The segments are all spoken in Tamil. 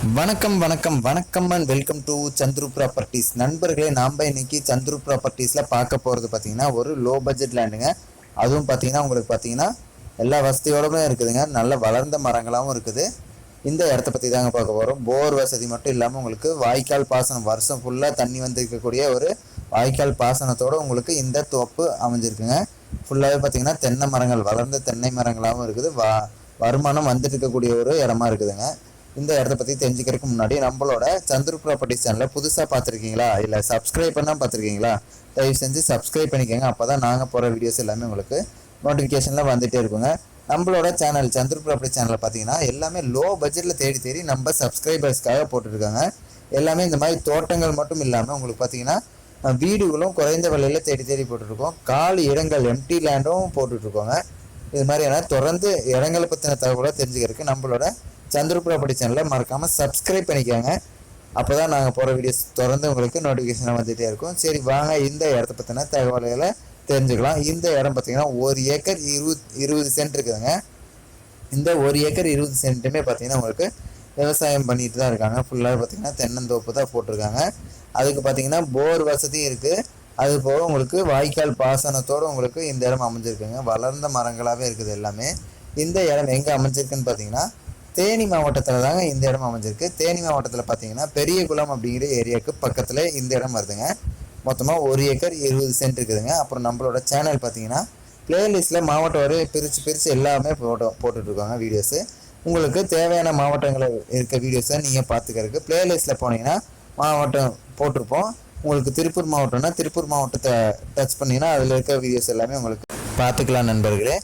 வணக்கம் வணக்கம் வணக்கம் and welcome to Chandru properties நண்பர்களே நாம் இன்னைக்கு சந்துரு ப்ராப்பர்ட்டிஸில் பார்க்க போகிறது பார்த்தீங்கன்னா ஒரு லோ பட்ஜெட் லேண்டுங்க அதுவும் பார்த்தீங்கன்னா உங்களுக்கு பார்த்தீங்கன்னா எல்லா வசதியோடமே இருக்குதுங்க. நல்ல வளர்ந்த மரங்களாகவும் இருக்குது. இந்த இடத்த பற்றி தாங்க பார்க்க போகிறோம் போர் வசதி மட்டும் இல்லாமல் உங்களுக்கு வாய்க்கால் பாசனம் வருஷம் ஃபுல்லாக தண்ணி வந்திருக்கக்கூடிய ஒரு வாய்க்கால் பாசனத்தோடு உங்களுக்கு இந்த தோப்பு அமைஞ்சிருக்குங்க. ஃபுல்லாகவே பார்த்தீங்கன்னா தென்னை மரங்கள் வளர்ந்த தென்னை மரங்களாகவும் இருக்குது. வா வருமானம் வந்துட்டு இருக்கக்கூடிய ஒரு இடமா இருக்குதுங்க. இந்த இடத்த பற்றி தெரிஞ்சுக்கிறதுக்கு முன்னாடி நம்மளோட சந்துரு ப்ராப்பர்ட்டிஸ் சேனலில் புதுசாக பார்த்துருக்கீங்களா? இல்லை சப்ஸ்கிரைப் பண்ணால் பார்த்துருக்கீங்களா? தயவு செஞ்சு சப்ஸ்கிரைப் பண்ணிக்கோங்க. அப்போ தான் நாங்கள் போகிற வீடியோஸ் எல்லாமே உங்களுக்கு நோட்டிஃபிகேஷனில் வந்துகிட்டே இருக்குங்க. நம்மளோட சேனல் சந்துரு ப்ராப்பர்ட்டி சேனலில் பார்த்தீங்கன்னா எல்லாமே லோ பட்ஜெட்டில் தேடி தேடி நம்ம சப்ஸ்கிரைபர்ஸ்க்காக போட்டிருக்காங்க. எல்லாமே இந்த மாதிரி தோட்டங்கள் மட்டும் இல்லாமல் உங்களுக்கு பார்த்தீங்கன்னா வீடுகளும் குறைந்த விலையில் தேடி தேடி போட்டிருக்கோம். காலி இடங்கள் எம்டி லேண்டும் போட்டுட்ருக்கோங்க. இது மாதிரியான தொடர்ந்து இடங்களை பற்றின தகவலை தெரிஞ்சுக்கிறதுக்கு நம்மளோட சந்திர ப்ராப்பர்ட்டி சேனலை மறக்காமல் சப்ஸ்கிரைப் பண்ணிக்கோங்க. அப்போ தான் நாங்கள் போகிற வீடியோஸ் தொடர்ந்து உங்களுக்கு நோட்டிஃபிகேஷன் வந்துகிட்டே இருக்கும். சரி வாங்க இந்த இடத்த பற்றின தகவல்களை தெரிஞ்சுக்கலாம். இந்த இடம் பார்த்திங்கன்னா ஒரு ஏக்கர் இருபது இருபது சென்ட் இருக்குதுங்க. இந்த ஒரு ஏக்கர் இருபது சென்ட்டுமே பார்த்திங்கன்னா உங்களுக்கு விவசாயம் பண்ணிட்டு தான் இருக்காங்க. ஃபுல்லாக பார்த்தீங்கன்னா தென்னந்தோப்பு தான் போட்டிருக்காங்க. அதுக்கு பார்த்தீங்கன்னா போர் வசதியும் இருக்குது அது போக உங்களுக்கு வாய்க்கால் பாசனத்தோடு உங்களுக்கு இந்த இடம் அமைஞ்சிருக்குங்க. வளர்ந்த மரங்களாகவே இருக்குது எல்லாமே. இந்த இடம் எங்கே அமைஞ்சிருக்குன்னு பார்த்தீங்கன்னா தேனி மாவட்டத்தில் தாங்க இந்த இடம் அமைஞ்சிருக்கு. தேனி மாவட்டத்தில் பார்த்தீங்கன்னா பெரியகுளம் அப்படிங்கிற ஏரியாவுக்கு பக்கத்தில் இந்த இடம் வருதுங்க. மொத்தமாக ஒரு ஏக்கர் இருபது சென்ட் இருக்குதுங்க. அப்புறம் நம்மளோட சேனல் பார்த்தீங்கன்னா பிளேலிஸ்ட்டில் மாவட்டம் வரை பிரித்து பிரித்து எல்லாமே போட்டோ போட்டுட்ருக்காங்க வீடியோஸு உங்களுக்கு தேவையான மாவட்டங்களில் இருக்க வீடியோஸை நீங்கள் பார்த்துக்கிறதுக்கு பிளேலிஸ்ட்டில் போனீங்கன்னா மாவட்டம் போட்டிருப்போம். உங்களுக்கு திருப்பூர் மாவட்டம்னா திருப்பூர் மாவட்டத்தை டச் பண்ணிங்கன்னா அதில் இருக்க வீடியோஸ் எல்லாமே உங்களுக்கு பார்த்துக்கலாம் நண்பர்களே.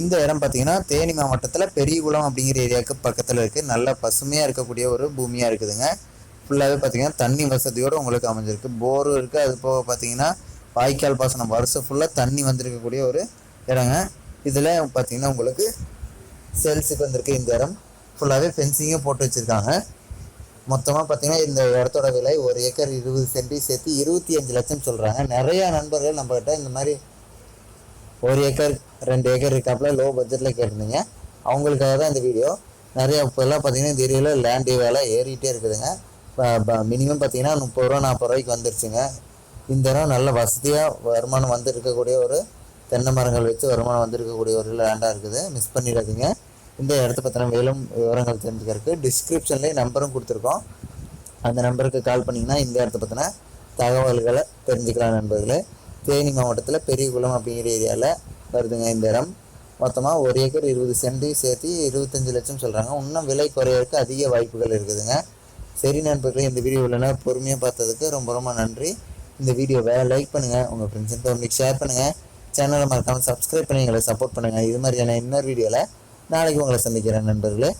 இந்த இடம் பார்த்தீங்கன்னா தேனி மாவட்டத்தில் பெரியகுளம் அப்படிங்கிற ஏரியாவுக்கு பக்கத்தில் இருக்குது நல்ல பசுமையாக இருக்கக்கூடிய ஒரு பூமியாக இருக்குதுங்க. ஃபுல்லாகவே பார்த்தீங்கன்னா தண்ணி வசதியோடு உங்களுக்கு அமைஞ்சிருக்கு. போரும் இருக்குது அது போக பார்த்தீங்கன்னா வாய்க்கால் பாசனம் வருஷம் ஃபுல்லாக தண்ணி வந்திருக்கக்கூடிய ஒரு இடங்க. இதில் பார்த்தீங்கன்னா உங்களுக்கு சேல்ஸுக்கு வந்திருக்கு இந்த இடம். ஃபுல்லாகவே ஃபென்சிங்கும் போட்டு வச்சுருக்காங்க. மொத்தமாக பார்த்தீங்கன்னா இந்த இடத்தோட விலை ஒரு ஏக்கர் இருபது சென்டி சேர்த்து இருபத்தி அஞ்சு லட்சம் சொல்கிறாங்க நிறையா நண்பர்கள் நம்மக்கிட்ட இந்த மாதிரி ஒரு ஏக்கர் ரெண்டு ஏக்கர் இருக்காப்புல லோ பட்ஜெட்டில் கேட்டிருந்தீங்க. அவங்களுக்காக தான் இந்த வீடியோ நிறையா இப்போல்லாம் பார்த்தீங்கன்னா இந்த ஏரியாவில் லேண்டு வேலை ஏறிக்கிட்டே இருக்குதுங்க. மினிமம் பார்த்தீங்கன்னா முப்பது ரூபா நாற்பது ரூபாய்க்கு வந்துருச்சுங்க. இந்த இடம் நல்ல வசதியாக வருமானம் வந்து இருக்கக்கூடிய ஒரு தென்னை மரங்கள் வச்சு வருமானம் வந்திருக்கக்கூடிய ஒரு லேண்டாக இருக்குது. மிஸ் பண்ணிடாதீங்க. இந்த இடத்த பற்றின மேலும் விவரங்கள் தெரிஞ்சுக்கிறதுக்கு டிஸ்கிரிப்ஷன்லேயே நம்பரும் கொடுத்துருக்கோம். அந்த நம்பருக்கு கால் பண்ணிங்கன்னா இந்த இடத்த பற்றின தகவல்களை தெரிஞ்சுக்கலாம் நண்பர்களே. தேனி மாவட்டத்தில் பெரியகுளம் அப்படிங்கிற ஏரியாவில் வருதுங்க இந்த இடம். மொத்தமாக ஒரு ஏக்கர் இருபது சென்ட் சேர்த்து இருபத்தஞ்சு லட்சம் சொல்கிறாங்க இன்னும் விலை குறையறதுக்கு அதிக வாய்ப்புகள் இருக்குதுங்க. சரி நண்பர்களே இந்த வீடியோ இல்லைன்னா பொறுமையாக பார்த்ததுக்கு ரொம்ப ரொம்ப நன்றி. இந்த வீடியோவை லைக் பண்ணுங்கள் உங்கள் ஃப்ரெண்ட்ஸ் அண்ட் ஃபேமிலிக்கு ஷேர் பண்ணுங்கள் சேனலை மறக்காமல் சப்ஸ்கிரைப் பண்ணி எங்களை சப்போர்ட் பண்ணுங்கள் இது மாதிரியான இன்னொரு வீடியோவில் நாளைக்கு உங்களை சந்திக்கிறேன் நண்பர்களே.